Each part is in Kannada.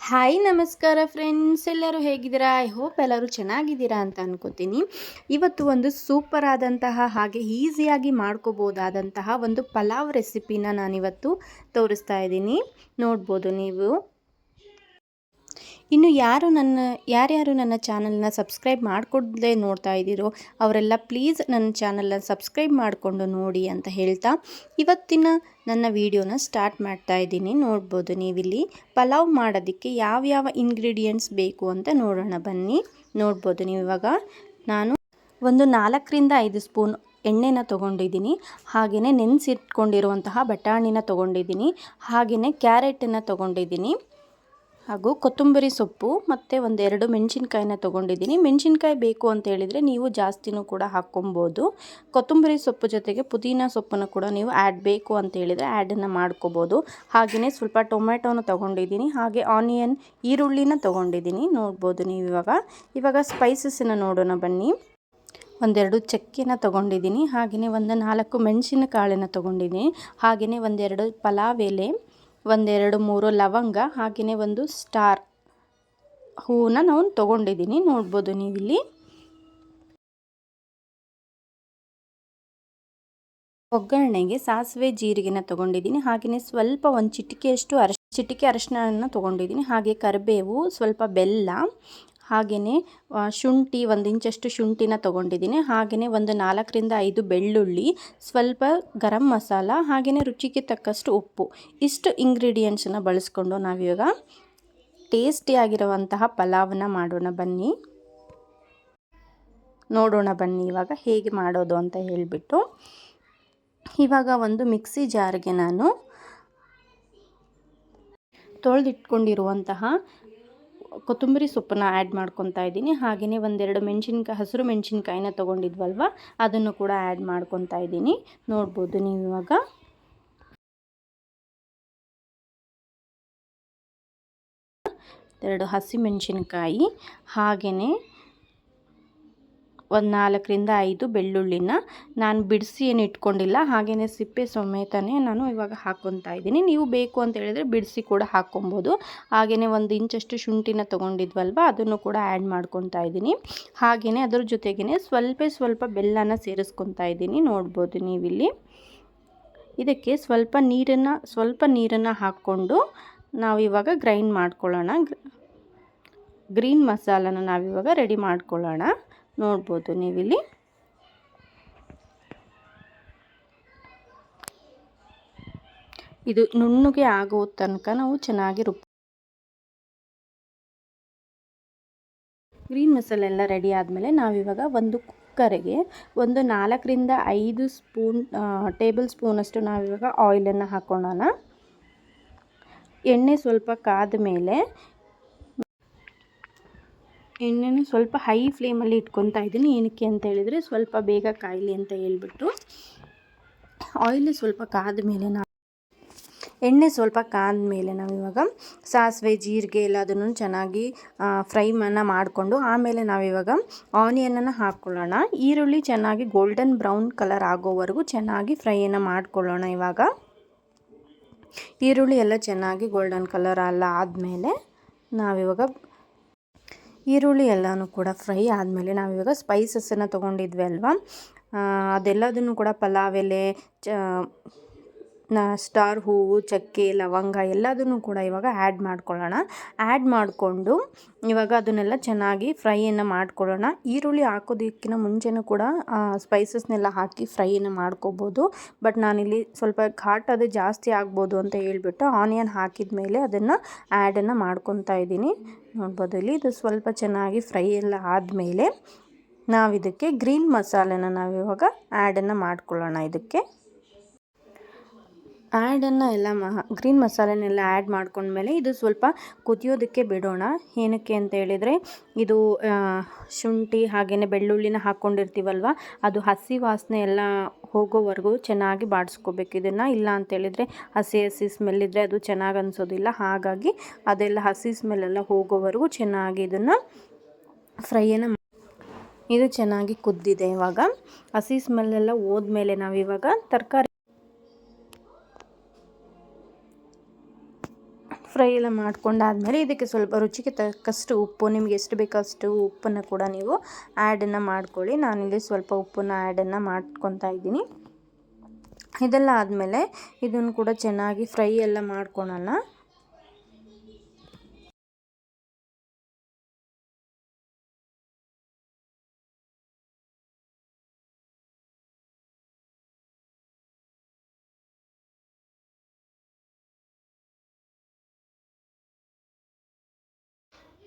ಹಾಯ್ ನಮಸ್ಕಾರ ಫ್ರೆಂಡ್ಸ್ ಎಲ್ಲರೂ ಹೇಗಿದ್ದೀರಾ? ಐ ಹೋಪ್ ಎಲ್ಲರೂ ಚೆನ್ನಾಗಿದ್ದೀರಾ ಅಂತ ಅನ್ಕೋತೀನಿ. ಇವತ್ತು ಒಂದು ಸೂಪರ್ ಆದಂತಹ, ಹಾಗೆ ಈಸಿಯಾಗಿ ಮಾಡ್ಕೋಬೋದಾದಂತಹ ಒಂದು ಪಲಾವ್ ರೆಸಿಪಿನ ನಾನಿವತ್ತು ತೋರಿಸ್ತಾ ಇದ್ದೀನಿ. ನೋಡ್ಬೋದು ನೀವು. ಇನ್ನು ಯಾರು ನನ್ನ, ಯಾರ್ಯಾರು ನನ್ನ ಚಾನಲ್ನ ಸಬ್ಸ್ಕ್ರೈಬ್ ಮಾಡಿಕೊಡ್ದೇ ನೋಡ್ತಾ ಇದ್ದೀರೋ ಅವರೆಲ್ಲ ಪ್ಲೀಸ್ ನನ್ನ ಚಾನಲ್ನ ಸಬ್ಸ್ಕ್ರೈಬ್ ಮಾಡಿಕೊಂಡು ನೋಡಿ ಅಂತ ಹೇಳ್ತಾ ಇವತ್ತಿನ ನನ್ನ ವಿಡಿಯೋನ ಸ್ಟಾರ್ಟ್ ಮಾಡ್ತಾ ಇದ್ದೀನಿ. ನೋಡ್ಬೋದು ನೀವಿಲ್ಲಿ ಪಲಾವ್ ಮಾಡೋದಕ್ಕೆ ಯಾವ್ಯಾವ ಇಂಗ್ರೀಡಿಯೆಂಟ್ಸ್ ಬೇಕು ಅಂತ ನೋಡೋಣ ಬನ್ನಿ. ನೋಡ್ಬೋದು ನೀವು ಇವಾಗ ನಾನು ಒಂದು ನಾಲ್ಕರಿಂದ ಐದು ಸ್ಪೂನ್ ಎಣ್ಣೆನ ತೊಗೊಂಡಿದ್ದೀನಿ. ಹಾಗೆಯೇ ನೆನೆಸಿಟ್ಕೊಂಡಿರುವಂತಹ ಬಟಾಣಿನ ತೊಗೊಂಡಿದ್ದೀನಿ. ಹಾಗೆಯೇ ಕ್ಯಾರೆಟನ್ನು ತೊಗೊಂಡಿದ್ದೀನಿ. ಹಾಗೂ ಕೊತ್ತಂಬರಿ ಸೊಪ್ಪು ಮತ್ತು ಒಂದೆರಡು ಮೆಣಸಿನ್ಕಾಯಿನ ತೊಗೊಂಡಿದ್ದೀನಿ. ಮೆಣಸಿನ್ಕಾಯಿ ಬೇಕು ಅಂತ ಹೇಳಿದರೆ ನೀವು ಜಾಸ್ತಿನೂ ಕೂಡ ಹಾಕ್ಕೊಬೋದು. ಕೊತ್ತಂಬರಿ ಸೊಪ್ಪು ಜೊತೆಗೆ ಪುದೀನ ಸೊಪ್ಪನ್ನು ಕೂಡ ನೀವು ಆ್ಯಡ್ ಬೇಕು ಅಂತ ಹೇಳಿದರೆ ಆ್ಯಡನ್ನು ಮಾಡ್ಕೋಬೋದು. ಹಾಗೆಯೇ ಸ್ವಲ್ಪ ಟೊಮ್ಯಾಟೋನ ತೊಗೊಂಡಿದ್ದೀನಿ. ಹಾಗೆ ಆನಿಯನ್ ಈರುಳ್ಳಿನ ತೊಗೊಂಡಿದ್ದೀನಿ. ನೋಡ್ಬೋದು ನೀವು ಇವಾಗ. ಇವಾಗ ಸ್ಪೈಸಸ್ಸನ್ನು ನೋಡೋಣ ಬನ್ನಿ. ಒಂದೆರಡು ಚಕ್ಕೆನ ತೊಗೊಂಡಿದ್ದೀನಿ. ಹಾಗೆಯೇ ಒಂದು ನಾಲ್ಕು ಮೆಣಸಿನ ಕಾಳನ್ನು ತೊಗೊಂಡಿದ್ದೀನಿ. ಹಾಗೆಯೇ ಒಂದೆರಡು ಪಲಾವ್ ಎಲೆ ಒಂದೆರಡು ಮೂರು ಲವಂಗ ಹಾಗೆಯೇ ಒಂದು ಸ್ಟಾರ್. ಹೂವನ್ನ ನಾವು ತೊಗೊಂಡಿದ್ದೀನಿ ನೋಡ್ಬೋದು ನೀವಿಲ್ಲಿ. ಒಗ್ಗರಣೆಗೆ ಸಾಸಿವೆ ಜೀರಿಗೆನ ತೊಗೊಂಡಿದ್ದೀನಿ ಹಾಗೆಯೇ ಸ್ವಲ್ಪ ಒಂದು ಚಿಟಿಕೆಯಷ್ಟು ಅರಶಿ, ಚಿಟಿಕೆ ಅರಶಿನ ತೊಗೊಂಡಿದ್ದೀನಿ ಹಾಗೆ ಕರಿಬೇವು, ಸ್ವಲ್ಪ ಬೆಲ್ಲ ಹಾಗೆಯೇ ಶುಂಠಿ ಒಂದು ಇಂಚಷ್ಟು ಶುಂಠಿನ ತೊಗೊಂಡಿದ್ದೀನಿ. ಹಾಗೆಯೇ ಒಂದು ನಾಲ್ಕರಿಂದ ಐದು ಬೆಳ್ಳುಳ್ಳಿ, ಸ್ವಲ್ಪ ಗರಂ ಮಸಾಲ, ಹಾಗೆಯೇ ರುಚಿಗೆ ತಕ್ಕಷ್ಟು ಉಪ್ಪು. ಇಷ್ಟು ಇಂಗ್ರೀಡಿಯೆಂಟ್ಸನ್ನು ಬಳಸ್ಕೊಂಡು ನಾವಿವಾಗ ಟೇಸ್ಟಿಯಾಗಿರುವಂತಹ ಪಲಾವನ್ನು ಮಾಡೋಣ ಬನ್ನಿ. ನೋಡೋಣ ಬನ್ನಿ ಇವಾಗ ಹೇಗೆ ಮಾಡೋದು ಅಂತ ಹೇಳಿಬಿಟ್ಟು. ಇವಾಗ ಒಂದು ಮಿಕ್ಸಿ ಜಾರ್ಗೆ ನಾನು ತೊಳೆದಿಟ್ಕೊಂಡಿರುವಂತಹ ಕೊತ್ತಂಬರಿ ಸೊಪ್ಪನ್ನು ಆ್ಯಡ್ ಮಾಡ್ಕೊತಾ ಇದ್ದೀನಿ. ಹಾಗೆಯೇ ಒಂದೆರಡು ಮೆಣಸಿನ್ಕಾಯಿ, ಹಸಿರು ಮೆಣಸಿನ್ಕಾಯಿನ ತೊಗೊಂಡಿದ್ವಲ್ವ? ಅದನ್ನು ಕೂಡ ಆ್ಯಡ್ ಮಾಡ್ಕೊತಾ ಇದ್ದೀನಿ. ನೋಡ್ಬೋದು ನೀವು ಇವಾಗ. ಎರಡು ಹಸಿಮೆಣಸಿನ್ಕಾಯಿ ಹಾಗೆಯೇ ಒಂದು ನಾಲ್ಕರಿಂದ ಐದು ಬೆಳ್ಳುಳ್ಳಿನ ನಾನು ಬಿಡಿಸಿ ಏನು ಇಟ್ಕೊಂಡಿಲ್ಲ ಹಾಗೆಯೇ ಸಿಪ್ಪೆ ಸಮೇತನೇ ನಾನು ಇವಾಗ ಹಾಕ್ಕೊತಾ ಇದ್ದೀನಿ. ನೀವು ಬೇಕು ಅಂತ ಹೇಳಿದ್ರೆ ಬಿಡಿಸಿ ಕೂಡ ಹಾಕ್ಕೊಬೋದು ಹಾಗೆಯೇ ಒಂದು ಇಂಚಷ್ಟು ಶುಂಠಿನ ತೊಗೊಂಡಿದ್ವಲ್ವ, ಅದನ್ನು ಕೂಡ ಆ್ಯಡ್ ಮಾಡ್ಕೊತಾ ಇದ್ದೀನಿ. ಹಾಗೆಯೇ ಅದ್ರ ಜೊತೆಗೇ ಸ್ವಲ್ಪ ಸ್ವಲ್ಪ ಬೆಲ್ಲನ ಸೇರಿಸ್ಕೊತಾ ಇದ್ದೀನಿ. ನೋಡ್ಬೋದು ನೀವಿಲ್ಲಿ. ಇದಕ್ಕೆ ಸ್ವಲ್ಪ ನೀರನ್ನು ಸ್ವಲ್ಪ ನೀರನ್ನು ಹಾಕ್ಕೊಂಡು ನಾವು ಇವಾಗ ಗ್ರೈಂಡ್ ಮಾಡ್ಕೊಳ್ಳೋಣ. ಗ್ರೀನ್ ಮಸಾಲನ ನಾವಿವಾಗ ರೆಡಿ ಮಾಡ್ಕೊಳ್ಳೋಣ. ನೋಡ್ಬೋದು ನೀವಿಲ್ಲಿ. ಇದು ನುಣ್ಣಗೆ ಆಗೋ ತನಕ ನಾವು ಚೆನ್ನಾಗಿ ರುಬ್ಬ ಗ್ರೀನ್ ಮಸಾಲೆ ಎಲ್ಲ ರೆಡಿ ಆದಮೇಲೆ ನಾವಿವಾಗ ಒಂದು ಕುಕ್ಕರಿಗೆ ಒಂದು ನಾಲ್ಕರಿಂದ ಐದು ಸ್ಪೂನ್ ಟೇಬಲ್ ಸ್ಪೂನಷ್ಟು ನಾವಿವಾಗ ಆಯಿಲನ್ನು ಹಾಕೋಣ ಎಣ್ಣೆ ಸ್ವಲ್ಪ ಕಾದ ಮೇಲೆ ಎಣ್ಣೆನ ಸ್ವಲ್ಪ ಹೈ ಫ್ಲೇಮಲ್ಲಿ ಇಟ್ಕೊತಾ ಇದ್ದೀನಿ. ಏನಕ್ಕೆ ಅಂತ ಹೇಳಿದರೆ ಸ್ವಲ್ಪ ಬೇಗ ಕಾಯಲಿ ಅಂತ ಹೇಳ್ಬಿಟ್ಟು ಆಯಿಲ್ ಸ್ವಲ್ಪ ಕಾದ ಮೇಲೆ ನಾವು ಎಣ್ಣೆ ಸ್ವಲ್ಪ ಕಾದ ಮೇಲೆ ನಾವಿವಾಗ ಸಾಸಿವೆ, ಜೀರಿಗೆ ಎಲ್ಲ ಅದನ್ನು ಚೆನ್ನಾಗಿ ಫ್ರೈ ಮನ ಮಾಡಿಕೊಂಡು ಆಮೇಲೆ ನಾವಿವಾಗ ಆನಿಯನನ್ನು ಹಾಕ್ಕೊಳ್ಳೋಣ ಈರುಳ್ಳಿ ಚೆನ್ನಾಗಿ ಗೋಲ್ಡನ್ ಬ್ರೌನ್ ಕಲರ್ ಆಗೋವರೆಗೂ ಚೆನ್ನಾಗಿ ಫ್ರೈಯನ್ನು ಮಾಡ್ಕೊಳ್ಳೋಣ ಇವಾಗ. ಈರುಳ್ಳಿ ಎಲ್ಲ ಚೆನ್ನಾಗಿ ಗೋಲ್ಡನ್ ಕಲರ್ ಎಲ್ಲ ಆದಮೇಲೆ ನಾವಿವಾಗ ಈರುಳ್ಳಿ ಎಲ್ಲನೂ ಕೂಡ ಫ್ರೈ ಆದಮೇಲೆ ನಾವಿವಾಗ ಸ್ಪೈಸಸನ್ನು ತೊಗೊಂಡಿದ್ವಿ ಅಲ್ವಾ? ಅದೆಲ್ಲದನ್ನು ಕೂಡ ಪಲಾವ್ ಎಲೆ ಚ ಸ್ಟಾರ್ ಹೂವು, ಚಕ್ಕೆ, ಲವಂಗ ಎಲ್ಲದನ್ನು ಕೂಡ ಇವಾಗ ಆ್ಯಡ್ ಮಾಡ್ಕೊಳ್ಳೋಣ. ಆ್ಯಡ್ ಮಾಡಿಕೊಂಡು ಇವಾಗ ಅದನ್ನೆಲ್ಲ ಚೆನ್ನಾಗಿ ಫ್ರೈಯನ್ನು ಮಾಡ್ಕೊಳ್ಳೋಣ. ಈರುಳ್ಳಿ ಹಾಕೋದಕ್ಕಿಂತ ಮುಂಚೆನೂ ಕೂಡ ಸ್ಪೈಸಸ್ನೆಲ್ಲ ಹಾಕಿ ಫ್ರೈಯನ್ನು ಮಾಡ್ಕೋಬೋದು. ಬಟ್ ನಾನಿಲ್ಲಿ ಸ್ವಲ್ಪ ಘಾಟ್ ಅದು ಜಾಸ್ತಿ ಆಗ್ಬೋದು ಅಂತ ಹೇಳಿಬಿಟ್ಟು ಆನಿಯನ್ ಹಾಕಿದ ಮೇಲೆ ಅದನ್ನು ಆ್ಯಡನ್ನು ಮಾಡ್ಕೊತಾ ಇದ್ದೀನಿ. ನೋಡ್ಬೋದು ಇಲ್ಲಿ ಇದು ಸ್ವಲ್ಪ ಚೆನ್ನಾಗಿ ಫ್ರೈ ಎಲ್ಲ ಆದಮೇಲೆ ನಾವಿದಕ್ಕೆ ಗ್ರೀನ್ ಮಸಾಲೆನ ನಾವಿವಾಗ ಆ್ಯಡನ್ನು ಮಾಡ್ಕೊಳ್ಳೋಣ ಇದಕ್ಕೆ. ಆ್ಯಡನ್ನು ಎಲ್ಲ ಮಹ ಗ್ರೀನ್ ಮಸಾಲೆನೆಲ್ಲ ಆ್ಯಡ್ ಮಾಡ್ಕೊಂಡ್ಮೇಲೆ ಇದು ಸ್ವಲ್ಪ ಕುದಿಯೋದಕ್ಕೆ ಬಿಡೋಣ. ಏನಕ್ಕೆ ಅಂತ ಹೇಳಿದರೆ ಇದು ಶುಂಠಿ ಹಾಗೆಯೇ ಬೆಳ್ಳುಳ್ಳಿನ ಹಾಕ್ಕೊಂಡಿರ್ತೀವಲ್ವ, ಅದು ಹಸಿ ವಾಸನೆ ಎಲ್ಲ ಹೋಗೋವರೆಗೂ ಚೆನ್ನಾಗಿ ಬಾಡಿಸ್ಕೋಬೇಕು. ಇದನ್ನು ಇಲ್ಲ ಅಂತೇಳಿದರೆ ಹಸಿ ಹಸಿ ಸ್ಮೆಲ್ ಇದ್ದರೆ ಅದು ಚೆನ್ನಾಗಿ ಅನಿಸೋದಿಲ್ಲ. ಹಾಗಾಗಿ ಅದೆಲ್ಲ ಹಸಿ ಸ್ಮೆಲ್ಲೆಲ್ಲ ಹೋಗೋವರೆಗೂ ಚೆನ್ನಾಗಿ ಇದನ್ನು ಫ್ರೈಯನ್ನು ಇದು ಚೆನ್ನಾಗಿ ಕುದ್ದಿದೆ ಇವಾಗ. ಹಸಿ ಸ್ಮೆಲ್ಲೆಲ್ಲ ಹೋದ್ಮೇಲೆ ನಾವಿವಾಗ ತರಕಾರಿ ಫ್ರೈ ಎಲ್ಲ ಮಾಡ್ಕೊಂಡಾದ್ಮೇಲೆ ಇದಕ್ಕೆ ಸ್ವಲ್ಪ ರುಚಿಗೆ ತಕ್ಕಷ್ಟು ಉಪ್ಪು, ನಿಮ್ಗೆ ಎಷ್ಟು ಬೇಕೋ ಅಷ್ಟು ಉಪ್ಪನ್ನು ಕೂಡ ನೀವು ಆ್ಯಡನ್ನು ಮಾಡ್ಕೊಳ್ಳಿ. ನಾನಿಲ್ಲಿ ಸ್ವಲ್ಪ ಉಪ್ಪನ್ನು ಆ್ಯಡನ್ನು ಮಾಡ್ಕೊತಾ ಇದ್ದೀನಿ. ಇದೆಲ್ಲ ಆದಮೇಲೆ ಇದನ್ನು ಕೂಡ ಚೆನ್ನಾಗಿ ಫ್ರೈ ಎಲ್ಲ ಮಾಡ್ಕೊಳೋಣ.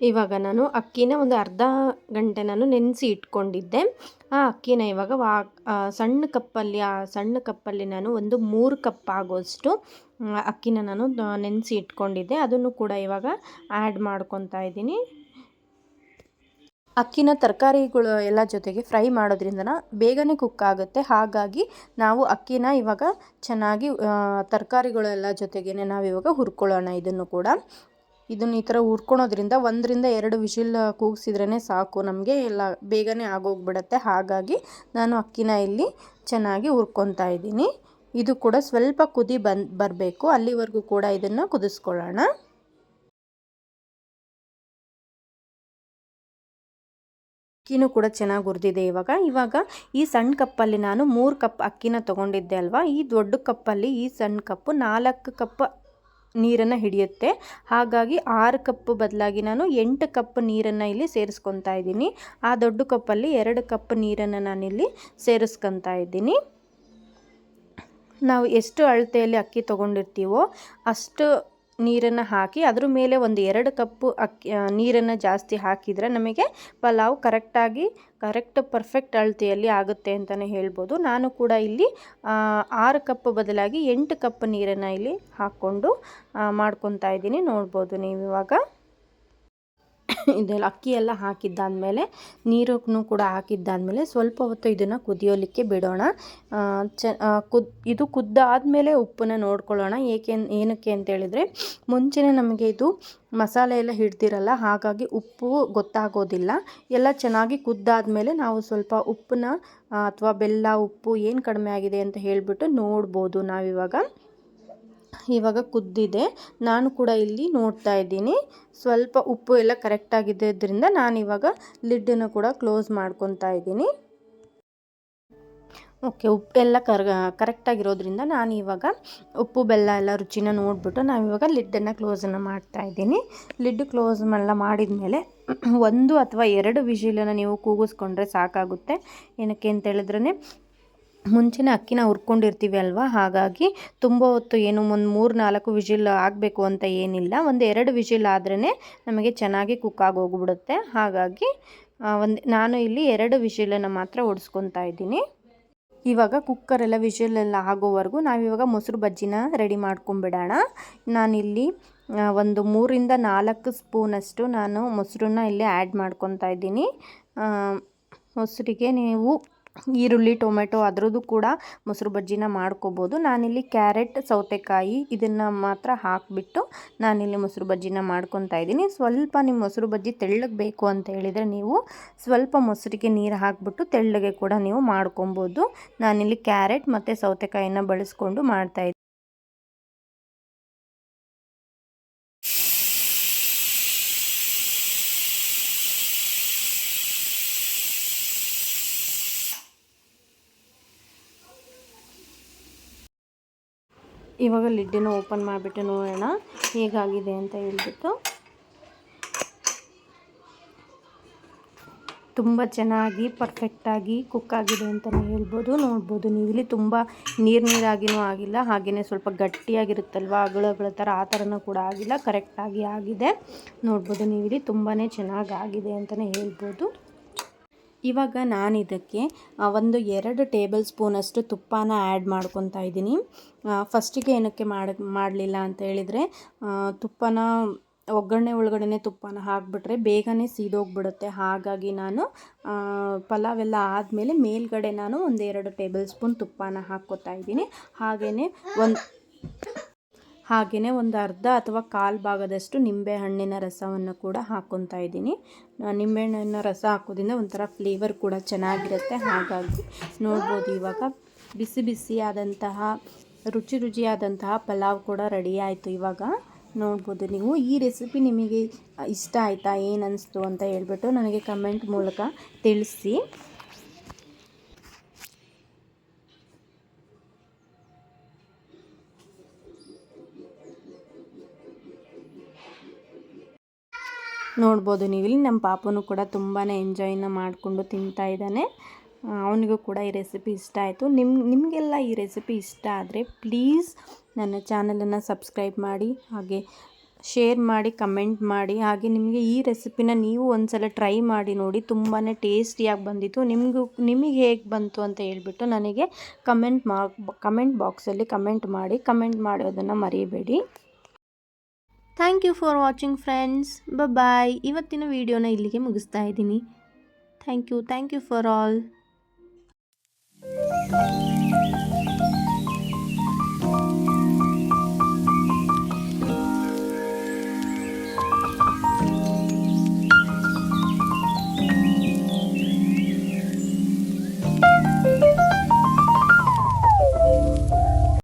ಇವಾಗ ನಾನು ಅಕ್ಕಿನ ಒಂದು ಅರ್ಧ ಗಂಟೆ ನಾನು ನೆನೆಸಿ ಇಟ್ಕೊಂಡಿದ್ದೆ. ಆ ಅಕ್ಕಿನ ಇವಾಗ ವಾ ಸಣ್ಣ ಕಪ್ಪಲ್ಲಿ, ಆ ಸಣ್ಣ ಕಪ್ಪಲ್ಲಿ ನಾನು ಒಂದು ಮೂರು ಕಪ್ ಆಗೋಷ್ಟು ಅಕ್ಕಿನ ನಾನು ನೆನೆಸಿ ಇಟ್ಕೊಂಡಿದ್ದೆ. ಅದನ್ನು ಕೂಡ ಇವಾಗ ಆ್ಯಡ್ ಮಾಡ್ಕೊತಾ ಇದ್ದೀನಿ. ಅಕ್ಕಿನ ತರಕಾರಿಗಳು ಎಲ್ಲ ಜೊತೆಗೆ ಫ್ರೈ ಮಾಡೋದ್ರಿಂದ ಬೇಗನೆ ಕುಕ್ ಆಗುತ್ತೆ. ಹಾಗಾಗಿ ನಾವು ಅಕ್ಕಿನ ಇವಾಗ ಚೆನ್ನಾಗಿ ತರಕಾರಿಗಳೆಲ್ಲ ಜೊತೆಗೇ ನಾವು ಇವಾಗ ಹುರ್ಕೊಳ್ಳೋಣ ಇದನ್ನು ಕೂಡ. ಇದನ್ನು ಈ ಥರ ಹುರ್ಕೊಳೋದ್ರಿಂದ ಒಂದರಿಂದ ಎರಡು ವಿಷಿಲ್ ಕೂಗಿಸಿದ್ರೇ ಸಾಕು. ನಮಗೆ ಎಲ್ಲ ಬೇಗನೆ ಆಗೋಗ್ಬಿಡತ್ತೆ. ಹಾಗಾಗಿ ನಾನು ಅಕ್ಕಿನ ಇಲ್ಲಿ ಚೆನ್ನಾಗಿ ಹುರ್ಕೊತಾ ಇದ್ದೀನಿ. ಇದು ಕೂಡ ಸ್ವಲ್ಪ ಕುದಿ ಬಂದು, ಬರಬೇಕು. ಅಲ್ಲಿವರೆಗೂ ಕೂಡ ಇದನ್ನು ಕುದಿಸ್ಕೊಳ್ಳೋಣ. ಅಕ್ಕಿನೂ ಕೂಡ ಚೆನ್ನಾಗಿ ಹುರಿದಿದೆ ಇವಾಗ. ಇವಾಗ ಈ ಸಣ್ಣ ಕಪ್ಪಲ್ಲಿ ನಾನು ಮೂರು ಕಪ್ ಅಕ್ಕಿನ ತೊಗೊಂಡಿದ್ದೆ ಅಲ್ವಾ? ಈ ದೊಡ್ಡ ಕಪ್ಪಲ್ಲಿ ಈ ಸಣ್ಣ ಕಪ್ಪು ನಾಲ್ಕು ಕಪ್ ನೀರನ್ನು ಹಿಡಿಯುತ್ತೆ. ಹಾಗಾಗಿ ಆರು ಕಪ್ ಬದಲಾಗಿ ನಾನು ಎಂಟು ಕಪ್ ನೀರನ್ನು ಇಲ್ಲಿ ಸೇರಿಸ್ಕೊತಾ ಇದ್ದೀನಿ. ಆ ದೊಡ್ಡ ಕಪ್ಪಲ್ಲಿ ಎರಡು ಕಪ್ ನೀರನ್ನು ನಾನಿಲ್ಲಿ ಸೇರಿಸ್ಕೊತಾ ಇದ್ದೀನಿ. ನಾವು ಎಷ್ಟು ಅಳತೆಯಲ್ಲಿ ಅಕ್ಕಿ ತೊಗೊಂಡಿರ್ತೀವೋ ಅಷ್ಟು ನೀರನ್ನು ಹಾಕಿ ಅದ್ರ ಮೇಲೆ ಒಂದು ಎರಡು ಕಪ್ಪು ಅಕ್ಕಿ ನೀರನ್ನು ಜಾಸ್ತಿ ಹಾಕಿದರೆ ನಮಗೆ ಪಲಾವ್ ಕರೆಕ್ಟಾಗಿ ಕರೆಕ್ಟ್ ಪರ್ಫೆಕ್ಟ್ ಅಳತೆಯಲ್ಲಿ ಆಗುತ್ತೆ ಅಂತಲೇ ಹೇಳ್ಬೋದು. ನಾನು ಕೂಡ ಇಲ್ಲಿ ಆರು ಕಪ್ ಬದಲಾಗಿ ಎಂಟು ಕಪ್ ನೀರನ್ನು ಇಲ್ಲಿ ಹಾಕ್ಕೊಂಡು ಮಾಡ್ಕೊತಾ ಇದ್ದೀನಿ. ನೋಡ್ಬೋದು ನೀವು ಇವಾಗ. ಇದೆಲ್ಲ ಅಕ್ಕಿ ಎಲ್ಲ ಹಾಕಿದ್ದಾದಮೇಲೆ ನೀರನ್ನು ಕೂಡ ಹಾಕಿದ್ದಾದಮೇಲೆ ಸ್ವಲ್ಪ ಹೊತ್ತು ಇದನ್ನು ಕುದಿಯೋಲಿಕ್ಕೆ ಬಿಡೋಣ. ಚ ಕುದ್, ಇದು ಕುದ್ದಾದಮೇಲೆ ಉಪ್ಪನ್ನು ನೋಡ್ಕೊಳ್ಳೋಣ. ಏಕೆ ಏನಕ್ಕೆ ಅಂತೇಳಿದರೆ ಮುಂಚೆನೇ ನಮಗೆ ಇದು ಮಸಾಲೆ ಎಲ್ಲ ಹಿಡ್ದಿರಲ್ಲ, ಹಾಗಾಗಿ ಉಪ್ಪು ಗೊತ್ತಾಗೋದಿಲ್ಲ. ಎಲ್ಲ ಚೆನ್ನಾಗಿ ಕುದ್ದಾದಮೇಲೆ ನಾವು ಸ್ವಲ್ಪ ಉಪ್ಪನ್ನ ಅಥವಾ ಬೆಲ್ಲ, ಉಪ್ಪು ಏನು ಕಡಿಮೆ ಆಗಿದೆ ಅಂತ ಹೇಳಿಬಿಟ್ಟು ನೋಡ್ಬೋದು ನಾವಿವಾಗ. ಇವಾಗ ಕುದ್ದಿದೆ. ನಾನು ಕೂಡ ಇಲ್ಲಿ ನೋಡ್ತಾ ಇದ್ದೀನಿ. ಸ್ವಲ್ಪ ಉಪ್ಪು ಎಲ್ಲ ಕರೆಕ್ಟಾಗಿದ್ದರಿಂದ ನಾನು ಇವಾಗ ಲಿಡ್ಡನ್ನು ಕೂಡ ಕ್ಲೋಸ್ ಮಾಡ್ಕೊತಾ ಇದ್ದೀನಿ. ಓಕೆ ಉಪ್ಪು ಎಲ್ಲ ಕರ್ ಕರೆಕ್ಟಾಗಿರೋದ್ರಿಂದ ನಾನು ಇವಾಗ ಉಪ್ಪು, ಬೆಲ್ಲ ಎಲ್ಲ ರುಚಿನ ನೋಡಿಬಿಟ್ಟು ನಾವಿವಾಗ ಲಿಡ್ಡನ್ನು ಕ್ಲೋಸನ್ನು ಮಾಡ್ತಾ ಇದ್ದೀನಿ. ಲಿಡ್ ಕ್ಲೋಸ್ ಎಲ್ಲ ಮಾಡಿದ ಮೇಲೆ ಒಂದು ಅಥವಾ ಎರಡು ವಿಷಿಲನ್ನು ನೀವು ಕೂಗಿಸ್ಕೊಂಡ್ರೆ ಸಾಕಾಗುತ್ತೆ. ಏನಕ್ಕೆ ಅಂತ ಹೇಳಿದ್ರೇ ಮುಂಚೆನೇ ಅಕ್ಕಿನ ಹುರ್ಕೊಂಡಿರ್ತೀವಿ ಅಲ್ವಾ? ಹಾಗಾಗಿ ತುಂಬ ಹೊತ್ತು ಏನು ಒಂದು ಮೂರು ನಾಲ್ಕು ವಿಜಿಲ್ ಆಗಬೇಕು ಅಂತ ಏನಿಲ್ಲ. ಒಂದು ಎರಡು ವಿಜಿಲ್ ಆದ್ರೇ ನಮಗೆ ಚೆನ್ನಾಗಿ ಕುಕ್ ಆಗೋಗ್ಬಿಡುತ್ತೆ ಹಾಗಾಗಿ ಒಂದು, ನಾನು ಇಲ್ಲಿ ಎರಡು ವಿಜಿಲನ್ನು ಮಾತ್ರ ಓಡಿಸ್ಕೊತಾ ಇದ್ದೀನಿ. ಇವಾಗ ಕುಕ್ಕರೆಲ್ಲ ವಿಷಲೆಲ್ಲ ಆಗೋವರೆಗೂ ನಾವಿವಾಗ ಮೊಸರು ಬಜ್ಜಿನ ರೆಡಿ ಮಾಡ್ಕೊಂಬಿಡೋಣ ನಾನಿಲ್ಲಿ ಒಂದು ಮೂರಿಂದ ನಾಲ್ಕು ಸ್ಪೂನಷ್ಟು ನಾನು ಮೊಸರನ್ನ ಇಲ್ಲಿ ಆ್ಯಡ್ ಮಾಡ್ಕೊತಾ ಇದ್ದೀನಿ. ಮೊಸರಿಗೆ ನೀವು ಈರುಳ್ಳಿ, ಟೊಮೆಟೊ ಅದರದ್ದು ಕೂಡ ಮೊಸರು ಬಜ್ಜಿನ ಮಾಡ್ಕೋಬೋದು. ನಾನಿಲ್ಲಿ ಕ್ಯಾರೆಟ್, ಸೌತೆಕಾಯಿ ಇದನ್ನು ಮಾತ್ರ ಹಾಕಿಬಿಟ್ಟು ನಾನಿಲ್ಲಿ ಮೊಸರು ಬಜ್ಜಿನ ಮಾಡ್ಕೊತಾ ಇದ್ದೀನಿ. ಸ್ವಲ್ಪ ನಿಮ್ಮ ಮೊಸರು ಬಜ್ಜಿ ತೆಳ್ಳಗೆ ಬೇಕು ಅಂತ ಹೇಳಿದರೆ ನೀವು ಸ್ವಲ್ಪ ಮೊಸರಿಗೆ ನೀರು ಹಾಕಿಬಿಟ್ಟು ತೆಳ್ಳಗೆ ಕೂಡ ನೀವು ಮಾಡ್ಕೊಬೋದು. ನಾನಿಲ್ಲಿ ಕ್ಯಾರೆಟ್ ಮತ್ತು ಸೌತೆಕಾಯಿನ ಬಳಸ್ಕೊಂಡು ಮಾಡ್ತಾಯಿದ್ದೀನಿ ಇವಾಗ ಲಿಡ್ಡಿನ ಓಪನ್ ಮಾಡಿಬಿಟ್ಟು ನೋಡೋಣ ಹೇಗಾಗಿದೆ ಅಂತ ಹೇಳ್ಬಿಟ್ಟು. ತುಂಬ ಚೆನ್ನಾಗಿ ಪರ್ಫೆಕ್ಟಾಗಿ ಕುಕ್ ಆಗಿದೆ ಅಂತಲೇ ಹೇಳ್ಬೋದು. ನೋಡ್ಬೋದು, ನೀವು ಇಲ್ಲಿ ತುಂಬ ನೀರು ನೀರಾಗಿನೂ ಆಗಿಲ್ಲ ಹಾಗೆಯೇ ಸ್ವಲ್ಪ ಗಟ್ಟಿಯಾಗಿರುತ್ತಲ್ವ ಅಗಳಗಳ ಅಗಳ ಥರ ಆ ಥರನೂ ಕೂಡ ಆಗಿಲ್ಲ ಕರೆಕ್ಟಾಗಿ ಆಗಿದೆ. ನೋಡ್ಬೋದು, ನೀವು ಇಲ್ಲಿ ತುಂಬಾ ಚೆನ್ನಾಗಿ ಆಗಿದೆ ಅಂತಲೇ ಹೇಳ್ಬೋದು. ಇವಾಗ ನಾನು ಇದಕ್ಕೆ ಒಂದು ಎರಡು ಟೇಬಲ್ ಸ್ಪೂನಷ್ಟು ತುಪ್ಪನ ಆ್ಯಡ್ ಮಾಡ್ಕೊತಾ ಇದ್ದೀನಿ. ಫಸ್ಟಿಗೆ ಏನಕ್ಕೆ ಮಾಡ, ಮಾಡಲಿಲ್ಲ ಅಂತ ಹೇಳಿದರೆ ತುಪ್ಪನ ಒಗ್ಗರಣೆ ಒಳಗಡೆ ತುಪ್ಪನ ಹಾಕಿಬಿಟ್ರೆ ಬೇಗನೆ ಸೀದೋಗ್ಬಿಡುತ್ತೆ. ಹಾಗಾಗಿ ನಾನು ಪಲಾವ್ ಎಲ್ಲ ಆದಮೇಲೆ ಮೇಲ್ಗಡೆ ನಾನು ಒಂದೆರಡು ಟೇಬಲ್ ಸ್ಪೂನ್ ತುಪ್ಪನ ಹಾಕ್ಕೋತಾ ಇದ್ದೀನಿ. ಹಾಗೆಯೇ ಒಂದು ಹಾಗೆಯೇ ಒಂದು ಅರ್ಧ ಅಥವಾ ಕಾಲು ಭಾಗದಷ್ಟು ನಿಂಬೆಹಣ್ಣಿನ ರಸವನ್ನು ಕೂಡ ಹಾಕ್ಕೊತಾ ಇದ್ದೀನಿ. ನಿಂಬೆಹಣ್ಣಿನ ರಸ ಹಾಕೋದ್ರಿಂದ ಒಂಥರ ಫ್ಲೇವರ್ ಕೂಡ ಚೆನ್ನಾಗಿರುತ್ತೆ. ಹಾಗಾಗಿ ನೋಡ್ಬೋದು ಇವಾಗ ಬಿಸಿ ಬಿಸಿಯಾದಂತಹ, ರುಚಿ ರುಚಿಯಾದಂತಹ ಪಲಾವ್ ಕೂಡ ರೆಡಿ ಆಯಿತು ಇವಾಗ. ನೋಡ್ಬೋದು ನೀವು ಈ ರೆಸಿಪಿ ನಿಮಗೆ ಇಷ್ಟ ಆಯಿತಾ, ಏನು ಅನ್ನಿಸ್ತು ಅಂತ ಹೇಳ್ಬಿಟ್ಟು ನನಗೆ ಕಮೆಂಟ್ ಮೂಲಕ ತಿಳಿಸಿ. ನೋಡ್ಬೋದು. ನೀವು ಇಲ್ಲಿ ನಮ್ಮ ಪಾಪನು ಕೂಡ ತುಂಬಾ ಎಂಜಾಯ್ನ ಮಾಡಿಕೊಂಡು ತಿಂತಾ ಇದ್ದಾನೆ. ಅವನಿಗೂ ಕೂಡ ಈ ರೆಸಿಪಿ ಇಷ್ಟ ಆಯಿತು. ನಿಮ್ಮ ನಿಮಗೆಲ್ಲ ಈ ರೆಸಿಪಿ ಇಷ್ಟ ಆದರೆ ಪ್ಲೀಸ್ ನನ್ನ ಚಾನಲನ್ನು ಸಬ್ಸ್ಕ್ರೈಬ್ ಮಾಡಿ, ಹಾಗೆ ಶೇರ್ ಮಾಡಿ ಕಮೆಂಟ್ ಮಾಡಿ. ಹಾಗೆ ನಿಮಗೆ ಈ ರೆಸಿಪಿನ ನೀವು ಒಂದು ಸಲ ಟ್ರೈ ಮಾಡಿ ನೋಡಿ ತುಂಬಾ ಟೇಸ್ಟಿಯಾಗಿ ಬಂದಿತ್ತು. ನಿಮಗೂ, ನಿಮಗೆ ಹೇಗೆ ಬಂತು ಅಂತ ಹೇಳ್ಬಿಟ್ಟು ನನಗೆ ಕಮೆಂಟ್ ಮಾ ಕಮೆಂಟ್ ಬಾಕ್ಸಲ್ಲಿ ಕಮೆಂಟ್ ಮಾಡಿ ಕಮೆಂಟ್ ಮಾಡೋದನ್ನು ಮರಿಬೇಡಿ. Thank you for watching friends ಬ ಬಾಯ್ ಇವತ್ತಿನ ವಿಡಿಯೋನ ಇಲ್ಲಿಗೆ ಮುಗಿಸ್ತಾ ಇದ್ದೀನಿ. Thank you thank you for all